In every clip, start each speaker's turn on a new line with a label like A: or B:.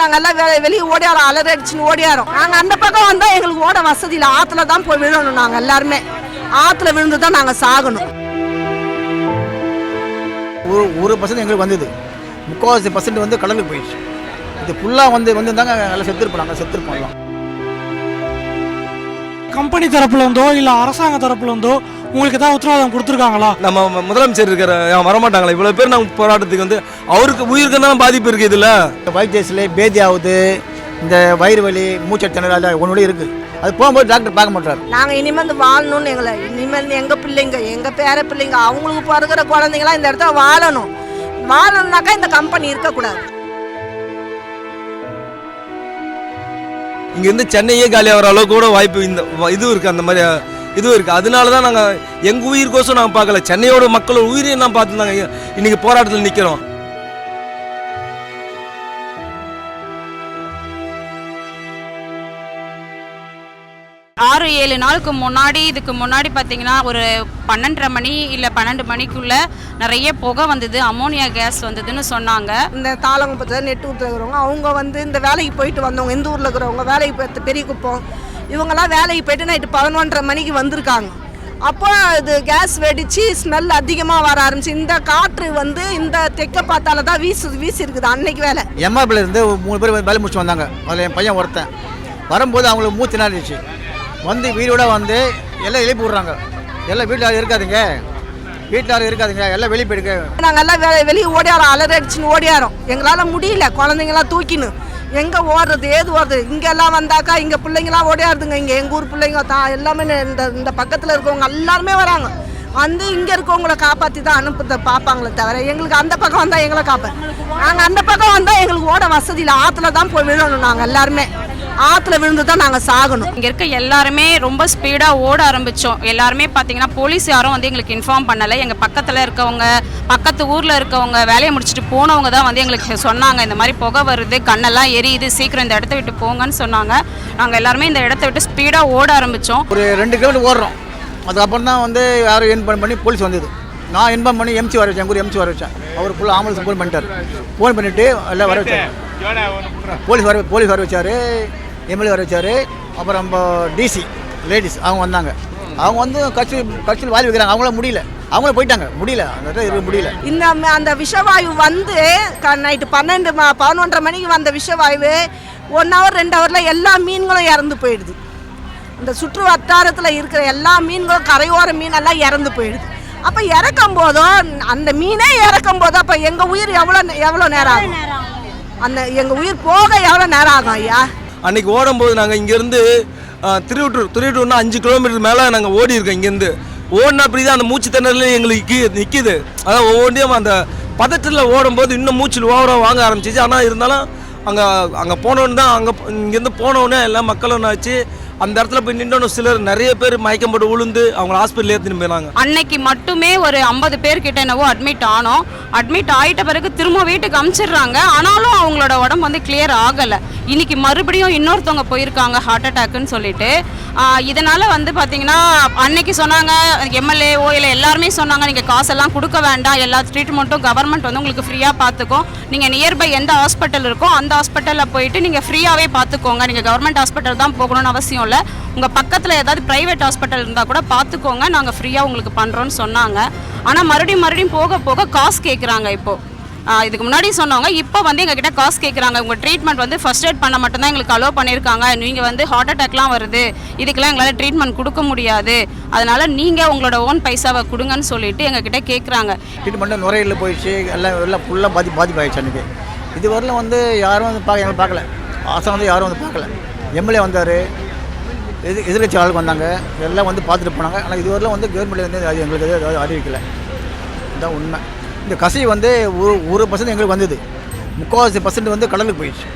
A: நாங்க எல்லாம் வெளியே ஓடியாரோம் அலறி அடிச்சுன்னு ஓடியாரோம். நாங்க அந்த பக்கம் வந்தா எங்களுக்கு ஓட வசதி இல்லை. ஆத்துல தான் போய் விழணும் நாங்க எல்லாருமே. ஆத்துல விழுந்து தான் நாங்க சாகணும்.
B: ஒரு ஒரு பர்சன்ட் எங்களுக்கு வந்தது. முக்கால்வாசி பர்சன்ட் வந்து கடலுக்கு போயிடுச்சு. இது ஃபுல்லாக வந்து வந்திருந்தாங்க நல்லா செத்துருப்போம். நாங்கள் செத்துருப்போம்
C: கம்பெனி தரப்புல இருந்தோ இல்ல அரசாங்க தரப்புல இருந்தோ உங்களுக்கு ஏதாவது உத்தரவாதம் கொடுத்துருக்காங்களா?
D: நம்ம முதலமைச்சர் இருக்கிற வரமாட்டாங்களா? இவ்வளோ பேர் நம்ம போராட்டத்துக்கு வந்து அவருக்கு உயிருக்கு தான் பாதிப்பு இருக்குது இதில்
B: வைத்தியசில் பேதி ஆகுது. இந்த வயிறு வலி மூச்சு திணறல் ஒன்று இருக்குது அது போகும்போது டாக்டர் பார்க்க மாட்டார்
A: நாங்க இனிமேல் வாழணும்னு எங்களை இனிமேல் எங்க பிள்ளைங்க எங்க பேர பிள்ளைங்க அவங்களுக்கு பிறகுற குழந்தைங்களாம் இந்த இடத்துல வாழணும். வாழணும்னாக்கா இந்த கம்பெனி இருக்கக்கூடாது.
D: இங்கேருந்து சென்னையே காலியாகிற அளவுக்கு கூட வாய்ப்பு இந்த வ- இது இருக்குது அந்த மாதிரி இதுவும் இருக்குது அதனால தான் நாங்கள் எங்கள் உயிருக்கோசம் நாங்கள் பார்க்கல. சென்னையோட மக்களோட உயிரையும் தான் பார்த்து நாங்கள் இன்னைக்கு போராட்டத்தில் நிற்கிறோம்
E: ஆறு ஏழு நாளுக்கு முன்னாடி இதுக்கு முன்னாடி பார்த்தீங்கன்னா ஒரு பன்னெண்டரை மணி இல்லை பன்னெண்டு மணிக்குள்ள நிறைய புகை வந்தது. அமோனியா கேஸ் வந்ததுன்னு சொன்னாங்க.
A: இந்த தாளங்குப்பத்தில் நெட்டு இருக்கிறவங்க அவங்க வந்து இந்த வேலைக்கு போயிட்டு வந்தவங்க இந்த ஊரில் இருக்கிறவங்க வேலைக்கு பெரிய குப்பம் இவங்கெல்லாம் வேலைக்கு போயிட்டு நைட்டு பதினொன்றரை மணிக்கு வந்திருக்காங்க. அப்போ இது கேஸ் வெடிச்சு ஸ்மெல் அதிகமாக வர ஆரம்பிச்சு இந்த காற்று வந்து இந்த தெக்க பார்த்தால தான் வீசு வீசி இருக்குது அன்னைக்கு வேலை.
B: எம்ஆர்பியில் இருந்து மூணு பேர் வேலை முடிச்சு வந்தாங்க. அதில் என் பையன் ஒருத்தன். வரும்போது அவங்களுக்கு மூச்சு நாடிச்சு வந்து வீடோட வந்து எல்லாம் எழுப்பி விட்றாங்க. எல்லாம் வீட்டில் இருக்காதுங்க. வீட்டில் இருக்காதுங்க. எல்லாம் வெளியே போயிடுங்க.
A: நாங்கள் எல்லாம் வெளியே ஓடியாரோம். அலறி அடிச்சுன்னு ஓடியாரோம். எங்களால் முடியல. குழந்தைங்களாம் தூக்கின்னு. எங்கே ஓடுறது ஏது ஓடுறது? இங்கெல்லாம் வந்தாக்கா இங்கே பிள்ளைங்களாம் ஓடியாருதுங்க. இங்கே எங்கள் ஊர் பிள்ளைங்க தான் எல்லாமே இந்த இந்த பக்கத்தில் இருக்கவங்க எல்லாருமே வராங்க. வந்து இங்கே இருக்கவங்கள காப்பாற்றி தான் அனுப்புறத பார்ப்பாங்களே தவிர எங்களுக்கு அந்த பக்கம் வந்தால் எங்களை காப்பேன் நாங்கள் அந்த பக்கம் வந்தால் எங்களுக்கு ஓட வசதி இல்லை. ஆற்றுல தான் போய் விழணும் நாங்கள் எல்லாருமே. ஆற்றுல விழுந்து தான் நாங்கள் சாகணும்.
E: இங்கே இருக்க எல்லாருமே ரொம்ப ஸ்பீடாக ஓட ஆரம்பித்தோம் எல்லாருமே பார்த்தீங்கன்னா போலீஸ் யாரும் வந்து எங்களுக்கு இன்ஃபார்ம் பண்ணலை. எங்கள் பக்கத்தில் இருக்கவங்க பக்கத்து ஊரில் இருக்கவங்க வேலையை முடிச்சுட்டு போனவங்க தான் வந்து எங்களுக்கு சொன்னாங்க. இந்த மாதிரி புகை வருது கண்ணெல்லாம் எரியுது சீக்கிரம் இந்த இடத்த விட்டு போங்கன்னு சொன்னாங்க. நாங்கள் எல்லாருமே இந்த இடத்த விட்டு ஸ்பீடாக ஓட ஆரம்பித்தோம்
B: ஒரு ரெண்டு கிலோமீட்டர் ஓடுறோம். அதுக்கப்புறம் தான் வந்து யாரும் இன்ஃபார்ம் பண்ணி போலீஸ் வந்தது. நான் இன்ஃபார்ம் பண்ணி எம்சி வர வச்சேன் எங்கள் ஊர் எம்சி வர வச்சேன். அவர் ஃபுல்லாக ஆம்புலன்ஸ் ஃபோன் பண்ணிட்டார். ஃபோன் பண்ணிவிட்டு எல்லாம் வர வச்சார். போலீஸ் வர போலீஸ் வர வச்சார். எம்எல்ஏ வர வச்சார். அப்புறம் டிசி லேடிஸ் அவங்க வந்தாங்க. அவங்க வந்து கட்சி கட்சியில் வாலி வைக்கிறாங்க. அவங்கள முடியல. அவங்களும் போயிட்டாங்க. முடியல. அந்த இருக்க முடியல.
A: இந்த அந்த விஷவாயு வந்து நைட்டு பன்னெண்டு பதினொன்றரை மணிக்கு வந்த விஷவாயு ஒன் ஹவர் ரெண்டு ஹவரில் எல்லா மீன்களும் இறந்து போயிடுது. இந்த சுற்று வட்டாரத்தில் இருக்கிற எல்லா மீன்களும் கரையோர மீனெல்லாம் இறந்து போயிடுது. அப்போ இறக்கும் போதும் அந்த மீனே இறக்கும் போதும் அப்போ எங்கள் உயிர் எவ்வளோ எவ்வளோ நேரம் ஆகும்? அந்த எங்கள் உயிர் போக எவ்வளோ நேரம் ஆகும் ஐயா?
D: அன்னைக்கு ஓடும்போது நாங்கள் இங்கேருந்து திருவிட்டூர் திருவிட்டூர்னா அஞ்சு கிலோமீட்டர் மேலே நாங்கள் ஓடி இருக்கோம் இங்கேருந்து. ஓடினா அப்படி தான் அந்த மூச்சு திணறல எங்களுக்கு நிற்கிது அதான் ஒவ்வொன்றையும் அந்த பதட்டத்தில் ஓடும்போது இன்னும் மூச்சில் ஓவராக வாங்க ஆரம்பிச்சிச்சு. ஆனால் இருந்தாலும் அங்கே அங்கே போனோன்னு தான் அங்கே இங்கேருந்து போனோடனே எல்லாம் மக்களும் ஆச்சு அந்த இடத்துல போய் நின்றோன்னு சிலர் நிறைய பேர் மயக்கம் போட்டு விழுந்து அவங்க ஹாஸ்பிட்டல் ஏற்றின்னு போயிடறாங்க
E: அன்னைக்கு மட்டுமே ஒரு ஐம்பது பேர் கிட்ட என்னவோ அட்மிட் ஆனோம். அட்மிட் ஆயிட்ட பிறகு திரும்ப வீட்டுக்கு அமுச்சிடுறாங்க. ஆனாலும் அவங்களோட உடம்பு வந்து கிளியர் ஆகலை. இன்னைக்கு மறுபடியும் இன்னொருத்தவங்க போயிருக்காங்க ஹார்ட் அட்டாக்குன்னு சொல்லிட்டு. இதனால் இதனால வந்து பார்த்தீங்கன்னா அன்னைக்கு சொன்னாங்க எம்எல்ஏ ஓஎல்ஏ எல்லாருமே சொன்னாங்க நீங்கள் காசெல்லாம் கொடுக்க வேண்டாம். எல்லா ட்ரீட்மெண்ட்டும் கவர்மெண்ட் வந்து உங்களுக்கு ஃப்ரீயாக பார்த்துக்கும் நீங்கள் நியர்பை எந்த ஹாஸ்பிட்டல் இருக்கோ அந்த ஹாஸ்பிட்டலில் போயிட்டு நீங்கள் ஃப்ரீயாகவே பார்த்துக்கோங்க நீங்கள் கவர்மெண்ட் ஹாஸ்பிட்டல் தான் போகணும்னு அவசியம் இல்லை உங்கள் பக்கத்தில் ஏதாவது ப்ரைவேட் ஹாஸ்பிட்டல் இருந்தால் கூட பார்த்துக்கோங்க நாங்கள் ஃப்ரீயாக உங்களுக்கு பண்ணுறோன்னு சொன்னாங்க. ஆனால் மறுபடியும் மறுபடியும் போக போக காசு கேட்குறாங்க இப்போது இதுக்கு முன்னாடி சொன்னவங்க இப்போ வந்து எங்ககிட்ட காசு கேட்குறாங்க உங்கள் ட்ரீட்மெண்ட் வந்து ஃபர்ஸ்ட் எய்ட் பண்ண மட்டும்தான் எங்களுக்கு அலோவ் பண்ணியிருக்காங்க. நீங்கள் வந்து ஹார்ட் அட்டாக்லாம் வருது. இதுக்கெல்லாம் எங்களால் ட்ரீட்மெண்ட் கொடுக்க முடியாது. அதனால் நீங்கள் உங்களோட ஓன் பைசாவை கொடுங்கன்னு சொல்லிட்டு எங்ககிட்ட கேட்குறாங்க
B: ட்ரீட்மெண்ட்டு நுரையில் போயிடுச்சு. எல்லாம் எல்லாம் ஃபுல்லாக பாதி பாதிப்பாயிடுச்சு அன்றைக்கி இதுவரையிலும் வந்து யாரும் வந்து பார்க்க எங்களை பார்க்கல. ஆசை வந்து யாரும் வந்து பார்க்கல. எம்எல்ஏ வந்தார். எதிர் எதிர்கட்சி ஆளுக்கு வந்தாங்க. எல்லாம் வந்து பார்த்துட்டு போனாங்க. ஆனால் இதுவரையிலும் வந்து கவர்மெண்ட் வந்து அது எங்களுக்கு எதுவும் எதாவது அறிவிக்கலை. இதுதான் உண்மை. இந்த கசி வந்து ஒரு ஒரு பர்சன்ட் எங்களுக்கு வந்தது. முக்கால்வாசி பர்சன்ட் வந்து கடலுக்கு போயிடுச்சு.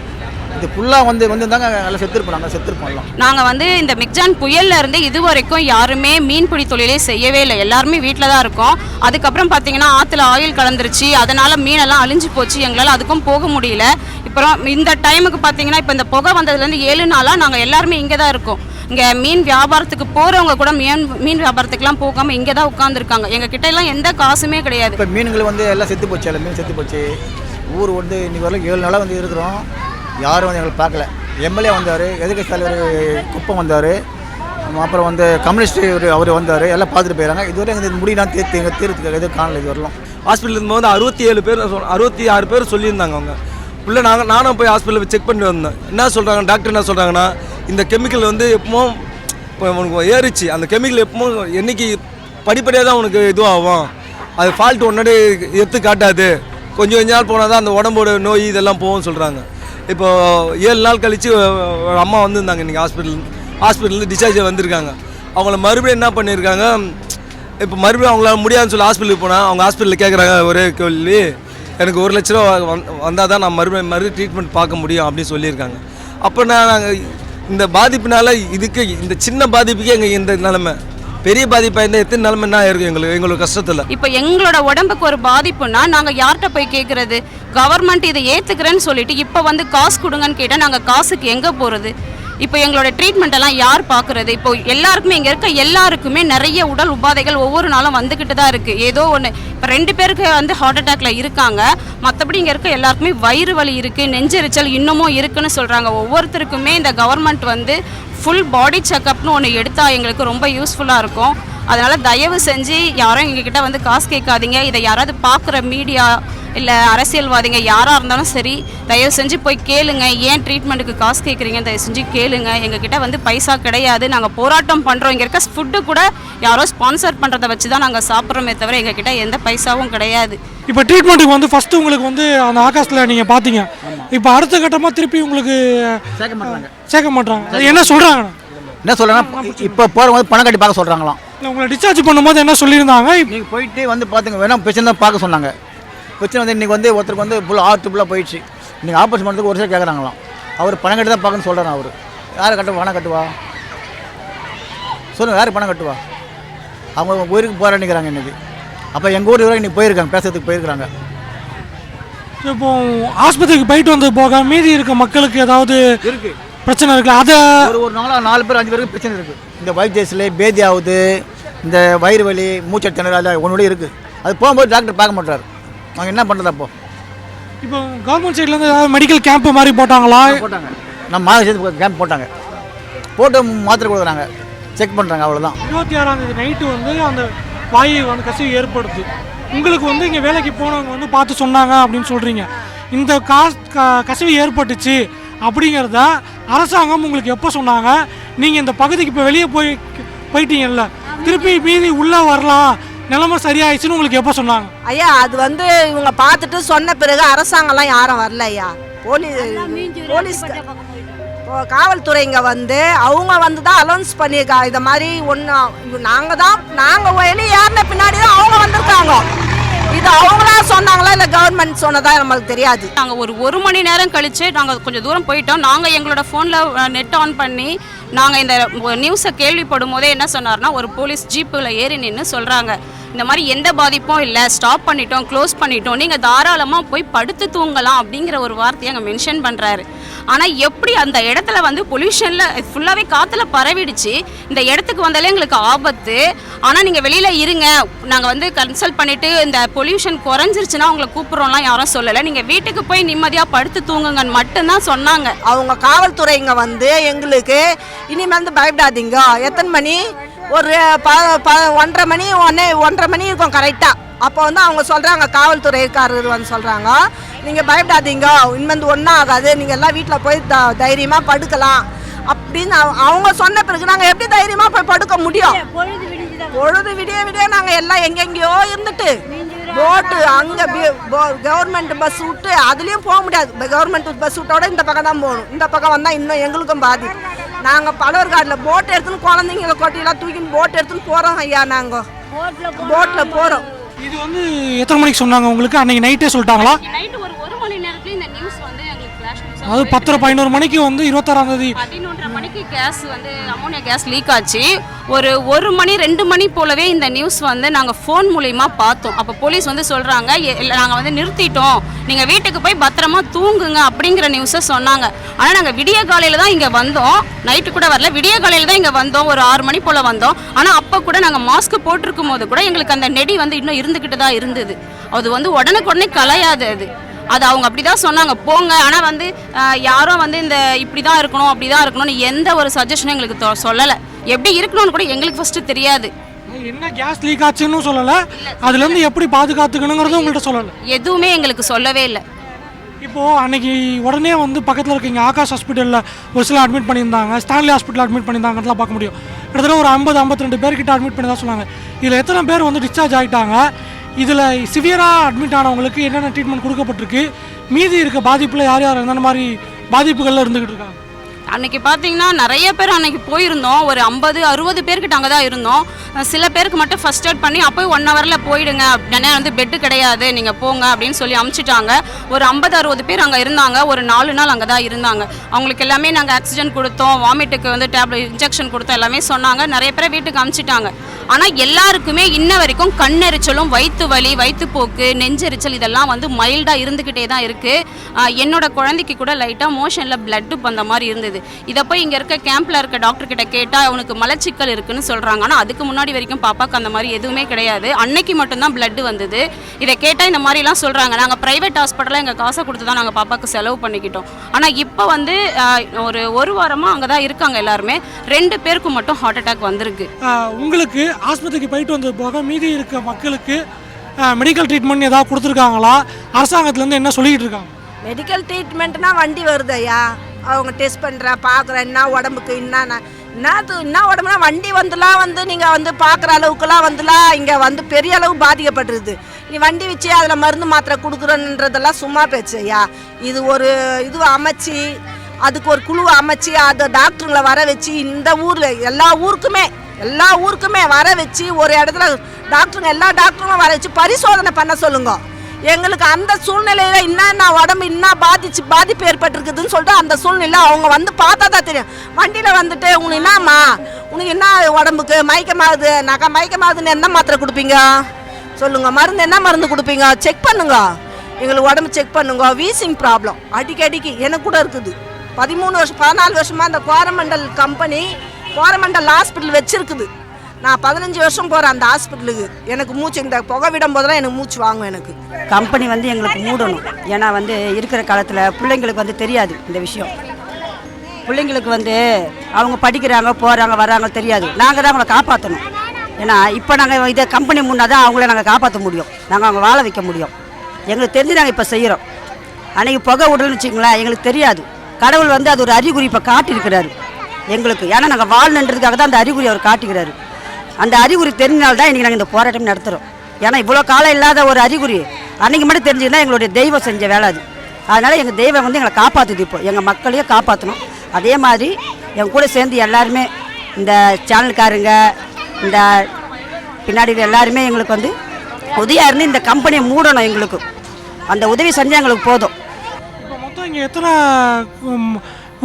B: இது ஃபுல்லாக வந்து வந்திருந்தாங்க நல்லா செத்துருப்போம் நாங்கள் செத்துருப்போம் எல்லாம்.
E: நாங்கள் வந்து இந்த மிக்ஜான் புயல்ல இருந்து இது வரைக்கும் யாருமே மீன்பிடி தொழிலே செய்யவே இல்லை. எல்லாருமே வீட்டில் தான் இருக்கோம். அதுக்கப்புறம் பார்த்தீங்கன்னா ஆற்றுல ஆயில் கலந்துருச்சு. அதனால மீனெல்லாம் அழிஞ்சு போச்சு. எங்களால் அதுக்கும் போக முடியல. இப்போ இந்த டைமுக்கு பார்த்தீங்கன்னா இப்போ இந்த புகை வந்ததுலேருந்து ஏழு நாளாக நாங்கள் எல்லாருமே இங்கே தான் இருக்கோம். இங்கே மீன் வியாபாரத்துக்கு போகிறவங்க கூட மீன் மீன் வியாபாரத்துக்குலாம் போகாமல் இங்கே தான் உட்காந்துருக்காங்க எங்கள் கிட்ட எல்லாம் எந்த காசுமே கிடையாது.
B: இப்போ மீன்கள் வந்து எல்லாம் செத்து போச்சு எல்லாம் மீன் செத்து போச்சு. ஊர் வந்து இன்னைக்கு வரலாம் ஏழு நாளாக வந்து இருக்கிறோம். யாரும் வந்து எங்களை பார்க்கல. எம்எல்ஏ வந்தார் எதிர்கட்சி தலைவர் குப்பம் வந்தார். அப்புறம் வந்து கம்யூனிஸ்ட் இவர் அவர் வந்தார். எல்லாம் பார்த்துட்டு போயிடறாங்க இதுவரை எங்களுக்கு முடியலாம் தீர்த்து எங்கள் தீர்த்துக்கு எதுவும் காணல இது வரலாம்
D: ஹாஸ்பிட்டல் இருக்கும்போது அறுபத்தி ஏழு பேர் அறுபத்தி ஆறு பேர் சொல்லியிருந்தாங்க அவங்க. உள்ள நாங்கள் நானும் போய் ஹாஸ்பிட்டலில் செக் பண்ணி வந்தேன். என்ன சொல்கிறாங்க டாக்டர் என்ன சொல்கிறாங்கன்னா இந்த கெமிக்கல் வந்து எப்பவும் இப்போ உனக்கு ஏறிச்சு அந்த கெமிக்கல் எப்பவும் என்னைக்கு படிப்படியாக தான் உனக்கு இதுவாகும். அது ஃபால்ட் உடனே எடுத்து காட்டாது. கொஞ்சம் கொஞ்ச நாள் போனால் தான் அந்த உடம்போட நோய் இதெல்லாம் போகும்னு சொல்கிறாங்க இப்போ ஏழு நாள் கழித்து அம்மா வந்திருந்தாங்க இன்றைக்கி ஹாஸ்பிட்டல் ஹாஸ்பிட்டலேருந்து டிஸ்சார்ஜ் வந்திருக்காங்க. அவங்கள மறுபடியும் என்ன பண்ணியிருக்காங்க இப்போ மறுபடியும் அவங்களால முடியாதுன்னு சொல்லி ஹாஸ்பிட்டலுக்கு போனால் அவங்க ஹாஸ்பிட்டலில் கேட்குறாங்க ஒரே கேள்வி. எனக்கு ஒரு லட்ச ரூபா வந்தால் தான் நான் மறுபடியும் மறு ட்ரீட்மெண்ட் பார்க்க முடியும் அப்படின்னு சொல்லியிருக்காங்க. அப்போ நான் நாங்கள் இந்த பாதிப்புனால இதுக்கு இந்த சின்ன பாதிப்புக்கே எங்கள் இந்த நிலமை? பெரிய பாதிப்பாக இருந்தால் எத்தனை நிலமை என்ன இருக்கும் எங்களுக்கு எங்களுக்கு கஷ்டத்தில்?
E: இப்போ எங்களோட உடம்புக்கு ஒரு பாதிப்புனா நாங்கள் யார்கிட்ட போய் கேட்குறது கவர்மெண்ட் இதை ஏற்றுக்கிறேன்னு சொல்லிட்டு இப்போ வந்து காசு கொடுங்கன்னு கேட்டால் நாங்கள் காசுக்கு எங்கே போகிறது இப்போ எங்களோட ட்ரீட்மெண்ட் எல்லாம் யார் பார்க்குறது? இப்போ எல்லாருக்குமே இங்கே இருக்க எல்லாருக்குமே நிறைய உடல் உபாதைகள் ஒவ்வொரு நாளும் வந்துக்கிட்டு தான் இருக்குது ஏதோ ஒன்று இப்போ ரெண்டு பேருக்கு வந்து ஹார்ட் அட்டாக்ல இருக்காங்க. மற்றபடி இங்கே இருக்க எல்லாருக்குமே வயிறு வலி இருக்குது நெஞ்செரிச்சல் இன்னமும் இருக்குன்னு சொல்கிறாங்க ஒவ்வொருத்தருக்குமே இந்த கவர்மெண்ட் வந்து ஃபுல் பாடி செக்கப்னு ஒன்று எடுத்தால் எங்களுக்கு ரொம்ப யூஸ்ஃபுல்லாக இருக்கும். அதனால் தயவு செஞ்சு யாரும் எங்ககிட்ட வந்து காசு கேட்காதீங்க. இதை யாராவது பார்க்குற மீடியா இல்லை அரசியல்வாதிங்க யாராக இருந்தாலும் சரி தயவு செஞ்சு போய் கேளுங்க. ஏன் ட்ரீட்மெண்ட்டுக்கு காசு கேட்குறீங்க தயவு செஞ்சு கேளுங்க. எங்ககிட்ட வந்து பைசா கிடையாது. நாங்கள் போராட்டம் பண்ணுறோம் இங்கே இருக்க ஃபுட்டு கூட யாரோ ஸ்பான்சர் பண்ணுறதை வச்சு தான் நாங்கள் சாப்பிட்றோமே தவிர எங்ககிட்ட எந்த பைசாவும் கிடையாது.
C: இப்போ ட்ரீட்மெண்ட்டுக்கு வந்து ஃபஸ்ட்டு உங்களுக்கு வந்து அந்த ஆகாசத்தில் நீங்கள் பார்த்தீங்க இப்போ அடுத்த கட்டமாக திருப்பி உங்களுக்கு
B: சேர்க்க மாட்டாங்க
C: சேர்க்க மாட்டாங்க அது என்ன சொல்கிறாங்க
B: என்ன சொல்கிறாங்கன்னா இப்போ போகிறவங்க பணம் கட்டி பார்க்க சொல்கிறாங்களாம்
C: உங்களை டிஸ்சார்ஜ் பண்ணும்போது என்ன சொல்லியிருந்தாங்க? இப்ப-
B: நீங்கள் போயிட்டு வந்து பார்த்துங்க வேணா பிரச்சனை தான் பார்க்க சொன்னாங்க. பிரச்சனை வந்து இன்றைக்கி வந்து ஒருத்தருக்கு வந்து ஃபுல் ஆர்ட் ஃபுல்லாக போயிடுச்சு. நீங்கள் ஆப்ரேஷன் பண்ணுறதுக்கு ஒரு சில கேட்குறாங்களாம் அவர் பணம் கட்டி தான் பார்க்கணும்னு சொல்கிறார் அவர். யார் கட்ட பணம் கட்டுவா? சொல்லுங்கள் யார் பணம் கட்டுவா? அவங்க ஊருக்கு போராடிக்கிறாங்க இன்றைக்கி அப்போ எங்கள் ஊர் இன்றைக்கி போயிருக்காங்க பேசுறதுக்கு போயிருக்காங்க
C: இப்போ ஆஸ்பத்திரிக்கு போயிட்டு வந்து போக மீதி இருக்க மக்களுக்கு ஏதாவது
B: இருக்குது
C: பிரச்சனை இருக்குல்ல? அதை
B: ஒரு ஒரு நாளாக நாலு பேர் அஞ்சு பேருக்கு பிரச்சனை இருக்குது இந்த வைத்தியஸில் பேதி ஆகுது. இந்த வயிறு வலி மூச்சல் திணறல் ஒன்று இருக்குது அது போகும்போது டாக்டர் பார்க்க மாட்டார் அவங்க என்ன பண்ணுறது அப்போ?
C: இப்போ கவர்மெண்ட் சைட்லேருந்து ஏதாவது மெடிக்கல் கேம்ப் மாதிரி போட்டாங்களா?
B: போட்டாங்க. நம்ம மாத சேர்த்து கேம்ப் போட்டாங்க. போட்டு மாத்திரை கொடுக்குறாங்க. செக் பண்ணுறாங்க அவ்வளோதான்
C: இருபத்தி ஆறாம் தேதி நைட்டு வந்து அந்த வாயு வந்து கசிவு ஏற்படுது உங்களுக்கு வந்து இங்கே வேலைக்கு போனவங்க வந்து பார்த்து சொன்னாங்க அப்படின்னு சொல்கிறீங்க இந்த காசு க- கசிவு ஏற்பட்டுச்சு அப்படிங்கிறத அரசாங்கம் உங்களுக்கு எப்போ சொன்னாங்க? நீங்கள் இந்த பகுதிக்கு இப்போ வெளியே போய் போயிட்டீங்கல்ல. திருப்பி மீதி உள்ளே வரலாம். நிலைமை சரியாயிடுச்சுன்னு உங்களுக்கு எப்போ சொன்னாங்க?
A: ஐயா அது வந்து இவங்க பார்த்துட்டு சொன்ன பிறகு அரசாங்கம்லாம் யாரும் வரல ஐயா. போலீஸ் போலீஸ் காவல்துறைங்க வந்து அவங்க வந்து தான் அலௌன்ஸ் பண்ணியிருக்காங்க இதை மாதிரி ஒன்று நாங்கள் தான் நாங்கள் வெளியே ஏறின பின்னாடி தான் அவங்க வந்திருக்காங்க. இது அவங்களா சொன்னாங்களா இல்லை கவர்மெண்ட் சொன்னதா நம்மளுக்கு தெரியாது.
E: நாங்கள் ஒரு ஒரு மணி நேரம் கழிச்சு நாங்கள் கொஞ்சம் தூரம் போயிட்டோம். நாங்கள் எங்களோட ஃபோனில் நெட் ஆன் பண்ணி நாங்கள் இந்த நியூஸை கேள்விப்படும் போதே என்ன சொன்னார்னா ஒரு போலீஸ் ஜீப்பில் ஏறி நின்று சொல்கிறாங்க இந்த மாதிரி எந்த பாதிப்பும் இல்லை ஸ்டாப் பண்ணிட்டோம் க்ளோஸ் பண்ணிட்டோம் நீங்கள் தாராளமாக போய் படுத்து தூங்கலாம் அப்படிங்கிற ஒரு வார்த்தையை அங்கே மென்ஷன் பண்ணுறாரு ஆனால் எப்படி அந்த இடத்துல வந்து பொல்யூஷனில் ஃபுல்லாகவே காற்றுல பரவிடுச்சு இந்த இடத்துக்கு வந்தாலே எங்களுக்கு ஆபத்து. ஆனால் நீங்கள் வெளியில் இருங்க நாங்கள் வந்து கன்சல்ட் பண்ணிவிட்டு இந்த பொல்யூஷன் குறைஞ்சிருச்சுன்னா உங்களை கூப்பிட்றோம்லாம் யாரும் சொல்லலை. நீங்கள் வீட்டுக்கு போய் நிம்மதியாக படுத்து தூங்குங்கன்னு மட்டும்தான் சொன்னாங்க.
A: அவங்க காவல்துறைங்க வந்து எங்களுக்கு இனிமேல் வந்து பயப்படாதீங்க. எத்தனை மணி? ஒரு ப ப ஒன்றரை மணி ஒன்று ஒன்றரை மணி இருக்கும் கரெக்டாக அப்போ வந்து அவங்க சொல்கிறாங்க காவல்துறை இருக்காரு வந்து சொல்கிறாங்க நீங்கள் பயப்படாதீங்க. இனிமேல் ஒன்றும் ஆகாது நீங்கள் எல்லாம் வீட்டில் போய் த தைரியமாக படுக்கலாம். அப்படின்னு அவ- அவங்க சொன்ன பிறகு நாங்கள் எப்படி தைரியமாக போய் படுக்க முடியும்? பொழுது விடிய விடிய நாங்கள் எல்லாம் எங்கெங்கேயோ இருந்துட்டு போட்டு அங்கே கவர்மெண்ட் பஸ் விட்டு அதுலேயும் போக முடியாது. கவர்மெண்ட் பஸ் விட்டோட இந்த பக்கம் தான் போகணும். இந்த பக்கம் வந்தால் இன்னும் எங்களுக்கும் பாதி. நாங்கள் பழவர்காட்டில் போட் எடுத்துன்னு குழந்தைங்கள கொட்டியெல்லாம் தூக்கின்னு போட் எடுத்துன்னு போகிறோம் ஐயா நாங்கள் போட்டில் போகிறோம்
C: இது வந்து எத்தனை மணிக்கு சொன்னாங்க உங்களுக்கு? அன்னைக்கு நைட்டே சொல்லிட்டாங்களா?
E: அது
C: அதாவது பத்தரை பதினோரு மணிக்கு வந்து இருபத்தாறாம் தேதி.
E: பதினொன்றரை மணிக்கு கேஸ் வந்து அமோனியா கேஸ் லீக் ஆச்சு. ஒரு ஒரு மணி ரெண்டு மணி போலவே இந்த நியூஸ் வந்து நாங்கள் ஃபோன் மூலியமா பார்த்தோம். அப்போ போலீஸ் வந்து சொல்கிறாங்க நாங்கள் வந்து நிறுத்திட்டோம். நீங்கள் வீட்டுக்கு போய் பத்திரமா தூங்குங்க அப்படிங்கிற நியூஸை சொன்னாங்க. ஆனால் நாங்கள் விடிய காலையில் தான் இங்கே வந்தோம். நைட்டு கூட வரல. விடிய காலையில் தான் இங்கே வந்தோம். ஒரு ஆறு மணி போல் வந்தோம். ஆனால் அப்போ கூட நாங்கள் மாஸ்க் போட்டிருக்கும் போது கூட எங்களுக்கு அந்த நெடி வந்து இன்னும் இருந்துக்கிட்டு தான் இருந்தது. அது வந்து உடனுக்குடனே கலையாது அது. அது அவங்க அப்படி தான் சொன்னாங்க. போங்க. ஆனால் வந்து யாரும் வந்து இந்த இப்படி தான் இருக்கணும் அப்படி தான் இருக்கணும்னு எந்த ஒரு சஜஷனும் எங்களுக்கு சொல்லலை. எப்படி இருக்கணும்னு கூட எங்களுக்கு ஃபஸ்ட்டு தெரியாது.
C: என்ன கேஸ் லீக் ஆச்சுன்னு சொல்லலை. அதுலேருந்து எப்படி பாதுகாத்துக்கணுங்கிறதும் உங்கள்கிட்ட சொல்லலை.
E: எதுவுமே எங்களுக்கு சொல்லவே இல்லை.
C: இப்போது அன்னைக்கு உடனே வந்து பக்கத்தில் இருக்கீங்க ஆகாஷ் ஹாஸ்பிட்டலில் ஒரு சில அட்மிட் பண்ணியிருந்தாங்க. ஸ்டான்லி ஹாஸ்பிட்டல் அட்மிட் பண்ணியிருந்தாங்கலாம் பார்க்க முடியும். கிட்டத்தட்ட ஒரு ஐம்பது ஐம்பத்தி ரெண்டு பேர்கிட்ட அட்மிட் பண்ணி தான் சொன்னாங்க. இதில் எத்தனை பேர் வந்து டிஸ்சார்ஜ் ஆகிட்டாங்க இதில் சிவியராக அட்மிட் ஆனவங்களுக்கு என்னென்ன ட்ரீட்மெண்ட் கொடுக்கப்பட்டிருக்கு? மீதி இருக்க பாதிப்பில் யார் யார் என்னென்ன மாதிரி பாதிப்புகளில் இருந்துக்கிட்டு இருக்காங்க?
E: அன்னைக்கு பார்த்தீங்கன்னா நிறைய பேர் அன்னைக்கு போயிருந்தோம். ஒரு ஐம்பது அறுபது பேர்கிட்ட அங்கே தான் இருந்தோம் சில பேருக்கு மட்டும் ஃபஸ்ட் எய்ட் பண்ணி அப்போ ஒன் ஹவரில் போயிடுங்க. அப்படின்னா வந்து பெட்டு கிடையாது. நீங்கள் போங்க அப்படின்னு சொல்லி அமுச்சிட்டாங்க. ஒரு ஐம்பது அறுபது பேர் அங்கே இருந்தாங்க. ஒரு நாலு நாள் அங்கே தான் இருந்தாங்க. அவங்களுக்கு எல்லாமே நாங்கள் ஆக்சிஜன் கொடுத்தோம். வாமிட்டுக்கு வந்து டேப்லெட் இன்ஜெக்ஷன் கொடுத்தோம். எல்லாமே சொன்னாங்க. நிறைய பேரை வீட்டுக்கு அமுச்சிட்டாங்க. ஆனால் எல்லாருக்குமே இன்ன வரைக்கும் கண்ணெரிச்சலும் வயிற்று வலி வயிற்றுப்போக்கு நெஞ்செரிச்சல் இதெல்லாம் வந்து மைல்டாக இருந்துக்கிட்டே தான் இருக்குது என்னோட குழந்தைக்கு கூட லைட்டாக மோஷனில் பிளட்டு வந்த மாதிரி இருந்தது. இதை போய் இங்கே இருக்க கேம்பில் இருக்க டாக்டர் கிட்ட கேட்டால் அவனுக்கு மலச்சிக்கல் இருக்குன்னு சொல்கிறாங்க ஆனால் அதுக்கு முன்னாடி வரைக்கும் பாப்பாக்கு அந்த மாதிரி எதுவுமே கிடையாது. அன்னைக்கு மட்டும்தான் பிளட் வந்தது. இதை கேட்டால் இந்த மாதிரிலாம் சொல்கிறாங்க நாங்கள் ப்ரைவேட் ஹாஸ்பிட்டலில் எங்கள் காசை கொடுத்து தான் நாங்கள் பாப்பாக்கு செலவு பண்ணிக்கிட்டோம். ஆனால் இப்போ வந்து ஒரு ஒரு வாரமாக அங்கே தான் இருக்காங்க எல்லாருமே. ரெண்டு பேருக்கு மட்டும் ஹார்ட் அட்டாக் வந்திருக்கு.
C: உங்களுக்கு ஆஸ்பத்திரிக்கு போயிட்டு வந்தது போக மீதி இருக்க மக்களுக்கு மெடிக்கல் ட்ரீட்மெண்ட் ஏதாவது கொடுத்துருக்காங்களா? அரசாங்கத்துலேருந்து என்ன சொல்லிக்கிட்டு இருக்காங்க?
A: மெடிக்கல் ட்ரீட்மெண்ட்னா வண்டி வருது ஐயா. அவங்க டெஸ்ட் பண்ணுற பார்க்குறேன் என்ன உடம்புக்கு என்ன என்னது என்ன உடம்புனா வண்டி வந்துலாம் வந்து நீங்கள் வந்து பார்க்குற அளவுக்குலாம் வந்துலாம் இங்கே வந்து பெரிய அளவு பாதிக்கப்பட்டிருக்குது நீ வண்டி வச்சு அதில் மருந்து மாத்திரை கொடுக்குறன்றதெல்லாம் சும்மா பேச்சு ஐயா. இது ஒரு இது அமைச்சு அதுக்கு ஒரு குழு அமைச்சு அதை டாக்டருங்களை வர வச்சு இந்த ஊரில் எல்லா ஊருக்குமே எல்லா ஊருக்குமே வர வச்சு ஒரு இடத்துல டாக்டருங்க எல்லா டாக்டருங்களும் வர வச்சு பரிசோதனை பண்ண சொல்லுங்கள் எங்களுக்கு அந்த சூழ்நிலையில் என்னென்ன உடம்பு என்ன பாதிச்சு பாதிப்பு ஏற்பட்டிருக்குதுன்னு சொல்லிட்டு அந்த சூழ்நிலை அவங்க வந்து பார்த்தா தான் தெரியும். வண்டியில் வந்துட்டு உனக்கு என்னம்மா? உனக்கு என்ன உடம்புக்கு? மயக்கமாகுது. நகை மயக்கமாகுதுன்னு என்ன மாத்திரை கொடுப்பீங்க? சொல்லுங்க. மருந்து என்ன மருந்து கொடுப்பீங்க? செக் பண்ணுங்க. எங்களுக்கு உடம்பு செக் பண்ணுங்க. வீசிங் ப்ராப்ளம் அடிக்கடிக்கு எனக்கு கூட இருக்குது. பதிமூணு வருஷம் பதினாலு வருஷமாக அந்த கோரமண்டல் கம்பெனி கோரமண்டல் ஹாஸ்பிட்டல் வச்சுருக்குது. நான் பதினஞ்சு வருஷம் போகிறேன் அந்த ஹாஸ்பிட்டலுக்கு எனக்கு மூச்சு இந்த புகை விடும் போதெல்லாம் எனக்கு மூச்சு வாங்கும் எனக்கு.
F: கம்பெனி வந்து எங்களுக்கு மூடணும். ஏன்னா வந்து இருக்கிற காலத்தில் பிள்ளைங்களுக்கு வந்து தெரியாது இந்த விஷயம். பிள்ளைங்களுக்கு வந்து அவங்க படிக்கிறாங்க போகிறாங்க வராங்க தெரியாது. நாங்கள் தான் அவங்கள காப்பாற்றணும் ஏன்னா இப்போ நாங்கள் இதை கம்பெனி முன்னா தான் அவங்கள நாங்கள் காப்பாற்ற முடியும். நாங்கள் அவங்க வாழ வைக்க முடியும். எங்களுக்கு தெரிஞ்சு நாங்கள் இப்போ செய்கிறோம் அன்றைக்கி புகை விடணும்னு வச்சுங்களேன் எங்களுக்கு தெரியாது. கடவுள் வந்து அது ஒரு அறிகுறி இப்போ காட்டியிருக்கிறாரு. எங்களுக்கு ஏன்னா நாங்கள் வாழணுன்றதுக்காக தான் அந்த அறிகுறி அவர் காட்டுகிறாரு. அந்த அறிகுறி தெரிஞ்சனால தான் இன்றைக்கி நாங்கள் இந்த போராட்டம் நடத்துகிறோம் ஏன்னா இவ்வளோ காலம் இல்லாத ஒரு அறிகுறி. அன்றைக்கி மட்டும் தெரிஞ்சுதுன்னா எங்களுடைய தெய்வம் செஞ்ச வேலை அது. அதனால் எங்கள் தெய்வம் வந்து எங்களை காப்பாற்றுது இப்போ. எங்கள் மக்களையும் காப்பாற்றணும் அதே மாதிரி என் கூட சேர்ந்து எல்லாருமே இந்த சேனல்காரங்க இந்த பின்னாடி எல்லாருமே எங்களுக்கு வந்து உதவியாக இருந்து இந்த கம்பெனியை மூடணும் எங்களுக்கு. அந்த உதவி செஞ்சால் எங்களுக்கு போதும்.
C: இப்போ மொத்தம் இங்கே எத்தனை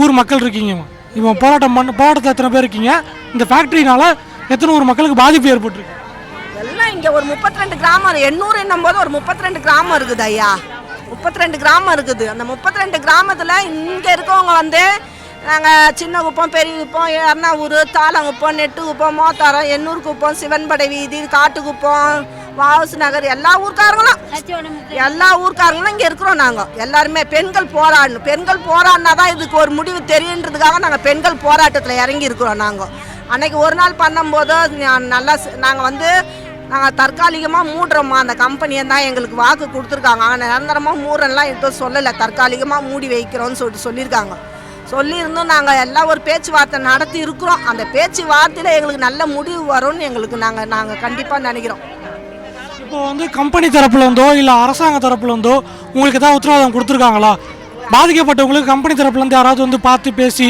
C: ஊர் மக்கள் இருக்கீங்க? இப்போ போராட்டம் பண்ண போராட்டத்தில் எத்தனை பேர் இருக்கீங்க? இந்த ஃபேக்ட்ரினால எத்தனை ஊர் மக்களுக்கு பாதிப்பு ஏற்பட்டிருக்கு?
A: எல்லாம் இங்கே ஒரு முப்பத்தி ரெண்டு கிராமம் எண்ணூறு என்னும் போது ஒரு முப்பத்தி ரெண்டு கிராமம் இருக்குது ஐயா. முப்பத்தி ரெண்டு கிராமம் இருக்குது. அந்த முப்பத்தி ரெண்டு கிராமத்தில் இங்கே இருக்கவங்க வந்து நாங்கள் சின்ன குப்பம் பெரிய குப்பம் எர்ணாவூர் தாளங்குப்பம் நெட்டு குப்பம் மோத்தாரம் எண்ணூர் குப்பம் சிவன்படை வீதி காட்டுக்குப்பம் வாவசு நகர் எல்லா ஊர்க்காரங்களும். எல்லா ஊர்க்காரங்களும் இங்கே இருக்கிறோம் நாங்கள் எல்லாருமே பெண்கள் போராடணும். பெண்கள் போராடினா தான் இதுக்கு ஒரு முடிவு தெரியுன்றதுக்காக நாங்கள் பெண்கள் போராட்டத்தில் இறங்கி இருக்கிறோம் நாங்கள் அன்னைக்கு ஒரு நாள் பண்ணும்போது நான் நல்லா நாங்கள் வந்து நாங்கள் தற்காலிகமாக மூடுறோம்மா அந்த கம்பெனியை தான் எங்களுக்கு வாக்கு கொடுத்துருக்காங்க. ஆனால் நிரந்தரமாக மூடுறேன்லாம் எதுவும் சொல்லலை. தற்காலிகமாக மூடி வைக்கிறோம்னு சொல்லிட்டு சொல்லியிருக்காங்க. சொல்லியிருந்தும் நாங்கள் எல்லாம் ஒரு பேச்சுவார்த்தை நடத்தி இருக்கிறோம். அந்த பேச்சுவார்த்தையில் எங்களுக்கு நல்ல முடிவு வரும்னு எங்களுக்கு நாங்கள் நாங்கள் கண்டிப்பாக நினைக்கிறோம்.
C: இப்போ வந்து கம்பெனி தரப்புல இருந்தோ இல்லை அரசாங்க தரப்புல இருந்தோ உங்களுக்கு ஏதாவது உத்தரவாதம் கொடுத்துருக்காங்களா? பாதிக்கப்பட்டவங்களுக்கு கம்பெனி தரப்புலேருந்து யாராவது வந்து பார்த்து பேசி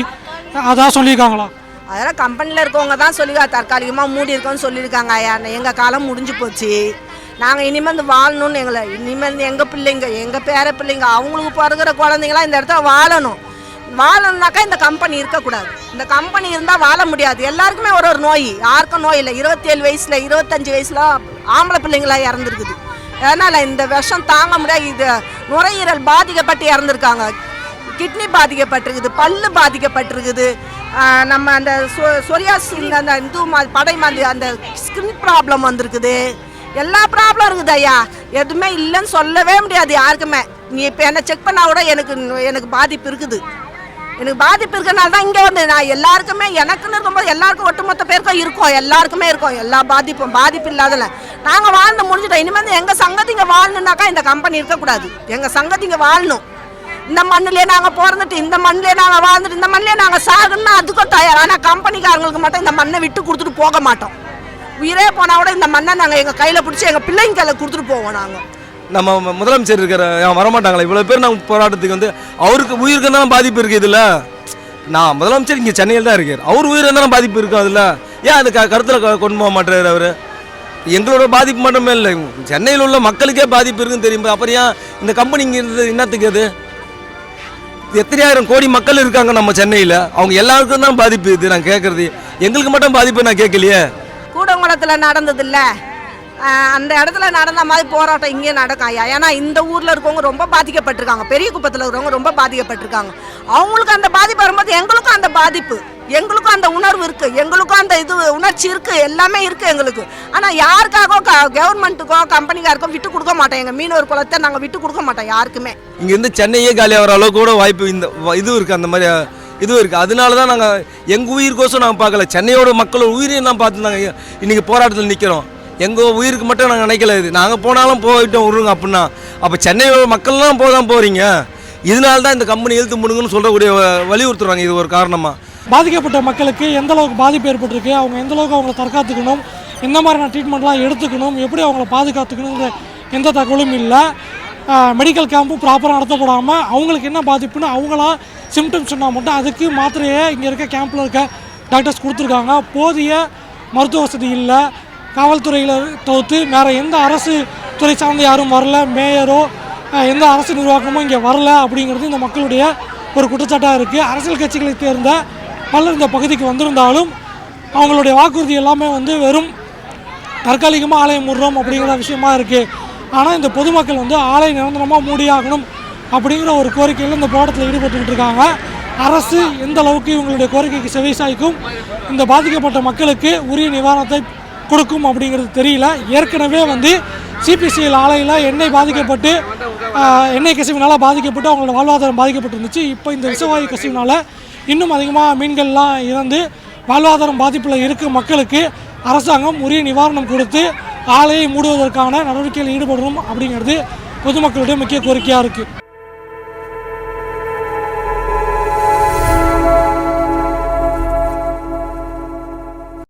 C: அதான் சொல்லியிருக்காங்களா?
A: அதெல்லாம் கம்பெனியில் இருக்கவங்க தான் சொல்லி தற்காலிகமாக மூடி இருக்கோம்னு சொல்லியிருக்காங்க ஐயா. எங்கள் காலம் முடிஞ்சு போச்சு. நாங்கள் இனிமேல் வாழணும்னு எங்களை இனிமேல் எங்கள் பிள்ளைங்க எங்கள் பேர பிள்ளைங்க அவங்களுக்கு பிறகுற குழந்தைங்களாம் இந்த இடத்துல வாழணும். வாழணும்னாக்கா இந்த கம்பெனி இருக்கக்கூடாது. இந்த கம்பெனி இருந்தால் வாழ முடியாது. எல்லாருக்குமே ஒரு ஒரு நோய். யாருக்கும் நோய் இல்லை. இருபத்தேழு வயசில் இருபத்தஞ்சி வயசில் ஆம்பளை பிள்ளைங்களா இறந்துருக்குது. அதனால் இந்த விஷம் தாங்க முடியாது. இது நுரையீரல் பாதிக்கப்பட்டு இறந்துருக்காங்க. கிட்னி பாதிக்கப்பட்டிருக்குது. பல்லு பாதிக்கப்பட்டிருக்குது. நம்ம அந்த சொ- சொரியாஸ் இந்த அந்த இது மா- படை மாதிரி அந்த ஸ்கின் ப்ராப்ளம் வந்திருக்குது. எல்லா ப்ராப்ளம் இருக்குது ஐயா. எதுவுமே இல்லைன்னு சொல்லவே முடியாது யாருக்குமே. நீ இப்போ என்ன செக் பண்ணால் கூட எனக்கு எனக்கு பாதிப்பு இருக்குது. எனக்கு பாதிப்பு இருக்கனால தான் இங்கே வந்து நான் எல்லாருக்குமே எனக்குன்னு இருக்கும்போது எல்லாருக்கும் ஒட்டுமொத்த பேருக்கும் இருக்கும். எல்லாருக்குமே இருக்கும். எல்லா பாதிப்பும் பாதிப்பு இல்லாதல நாங்கள் வாழ்ந்து முடிஞ்சிட்டோம். இனிமேல் எங்கள் சங்கத்திங்க வாழணுன்னாக்கா இந்த கம்பெனி இருக்கக்கூடாது. எங்கள் சங்கதி இங்கே வாழணும். இந்த மண்ணிலே நாங்கள் பிறந்துட்டு இந்த மண்ணிலே நாங்கள் வாழ்ந்துட்டு இந்த மண்ணிலே நாங்கள் சாகுன்னா அதுக்கும் தயார்? ஆனால் கம்பெனிக்காரங்களுக்கு மட்டும் இந்த மண்ணை விட்டு கொடுத்துட்டு போக மாட்டோம். உயிரே போனால் கூட இந்த மண்ணை நாங்கள் எங்கள் கையில் பிடிச்சி எங்கள் பிள்ளைங்க கையில் கொடுத்துட்டு போவோம் நாங்கள்
D: நம்ம முதலமைச்சர் இருக்கிற வரமாட்டாங்களா? இவ்வளோ பேர் நம்ம போராட்டத்துக்கு வந்து அவருக்கு உயிருக்கு தான் பாதிப்பு இருக்குது இதில்? நான் முதலமைச்சர் இங்கே சென்னையில் தான் இருக்கார். அவர் உயிர் தான் பாதிப்பு இருக்கும் அதில்? ஏன் அது க கருத்தில் க- கொண்டு போக மாட்டார் அவர்? எங்களோட பாதிப்பு மட்டுமே இல்லை சென்னையில் உள்ள மக்களுக்கே பாதிப்பு இருக்குன்னு தெரியும் அப்புறம் ஏன் இந்த கம்பெனி இங்கே இருந்தது என்னத்துக்கு அது? எத்தனையாயிரம் கோடி மக்கள் இருக்காங்க நம்ம சென்னையில்? அவங்க எல்லாருக்கும் தான் பாதிப்பு இது நான் கேட்குறது எங்களுக்கு மட்டும் பாதிப்பு நான் கேட்கலையே?
A: கூடங்குளத்தில் நடந்தது அந்த இடத்துல நடந்த மாதிரி போராட்டம் இங்கே நடக்கும் ஐயா. ஏன்னா இந்த ஊரில் இருக்கவங்க ரொம்ப பாதிக்கப்பட்டிருக்காங்க. பெரிய குப்பத்தில் இருக்கிறவங்க ரொம்ப பாதிக்கப்பட்டிருக்காங்க. அவங்களுக்கு அந்த பாதிப்பு வரும்போது எங்களுக்கும் அந்த பாதிப்பு. எங்களுக்கும் அந்த உணர்வு இருக்குது எங்களுக்கும் அந்த இது உணர்ச்சி இருக்குது எல்லாமே இருக்குது எங்களுக்கு. ஆனால் யாருக்காகவோ கவர்மெண்ட்டுக்கோ கம்பெனிக்காருக்கோ விட்டு கொடுக்க மாட்டோம். எங்கள் மீனவர் குலத்தை நாங்கள் விட்டு கொடுக்க மாட்டோம் யாருக்குமே.
D: இங்கேருந்து சென்னையே காலியாகிற அளவுக்கு கூட வாய்ப்பு இந்த இது இதுவும் இருக்குது அந்த மாதிரி இதுவும் இருக்குது அதனால தான் நாங்கள் எங்கள் உயிருக்கோசம் நாங்கள் பார்க்கல. சென்னையோட மக்களோட உயிரையும் தான் பார்த்து நாங்கள் இன்றைக்கி போராட்டத்தில் நிற்கிறோம் எங்கள் உயிருக்கு மட்டும் நாங்கள் நினைக்கல இது. நாங்கள் போனாலும் போயிட்டோம் விடுங்க அப்படின்னா. அப்போ சென்னையோட மக்கள்லாம் போதான் போகிறீங்க இதனால தான் இந்த கம்பெனி இழுத்து முடுங்கன்னு சொல்லக்கூடிய வலியுறுத்துறாங்க. இது ஒரு காரணமாக
C: பாதிக்கப்பட்ட மக்களுக்கு எந்த அளவுக்கு பாதிப்பு ஏற்பட்டிருக்கு அவங்க எந்த அளவுக்கு அவங்கள தற்காத்துக்கணும் எந்த மாதிரியான ட்ரீட்மெண்ட்லாம் எடுத்துக்கணும் எப்படி அவங்கள பாதுகாத்துக்கணுங்கிற எந்த தகவலும் இல்லை. மெடிக்கல் கேம்ப்பும் ப்ராப்பராக நடத்தப்படாமல் அவங்களுக்கு என்ன பாதிப்புன்னு அவங்களா சிம்டம்ஸ் சொன்னால் மட்டும் அதுக்கு மாத்திரையே இங்கே இருக்க கேம்பில் இருக்க டாக்டர்ஸ் கொடுத்துருக்காங்க. போதிய மருத்துவ வசதி இல்லை. காவல்துறையில் தவிர்த்து வேறு எந்த அரசு துறை சார்ந்த யாரும் வரல. மேயரோ எந்த அரசு நிர்வாகமும் இங்கே வரல அப்படிங்கிறது இந்த மக்களுடைய ஒரு குற்றச்சாட்டாக இருக்குது அரசியல் கட்சிகளை சேர்ந்த பலர் இந்த பகுதிக்கு வந்திருந்தாலும் அவங்களுடைய வாக்குறுதி எல்லாமே வந்து வெறும் தற்காலிகமாக ஆலயம் மூடுறோம் அப்படிங்கிற விஷயமா இருக்குது ஆனால் இந்த பொதுமக்கள் வந்து ஆலை நிரந்தரமாக மூடியாகணும் அப்படிங்கிற ஒரு கோரிக்கையில் இந்த போராட்டத்தில் ஈடுபட்டுக்கிட்டு இருக்காங்க. அரசு எந்த அளவுக்கு இவங்களுடைய கோரிக்கைக்கு செவிசாய்க்கும் இந்த பாதிக்கப்பட்ட மக்களுக்கு உரிய நிவாரணத்தை கொடுக்கும் அப்படிங்கிறது தெரியல. ஏற்கனவே வந்து சிபிசிஎல் ஆலையில் எண்ணெய் பாதிக்கப்பட்டு எண்ணெய் கசிவினால் பாதிக்கப்பட்டு அவங்களோட வாழ்வாதாரம் பாதிக்கப்பட்டு இருந்துச்சு இப்போ இந்த விஷவாயு கசிவினால் இன்னும் அதிகமாக மீன்கள்லாம் இறந்து வாழ்வாதாரம் பாதிப்பில் இருக்க மக்களுக்கு. அரசாங்கம் உரிய நிவாரணம் கொடுத்து ஆலையை மூடுவதற்கான நடவடிக்கையில் ஈடுபடணும் அப்படிங்கிறது பொதுமக்களுடைய முக்கிய கோரிக்கையாக இருக்குது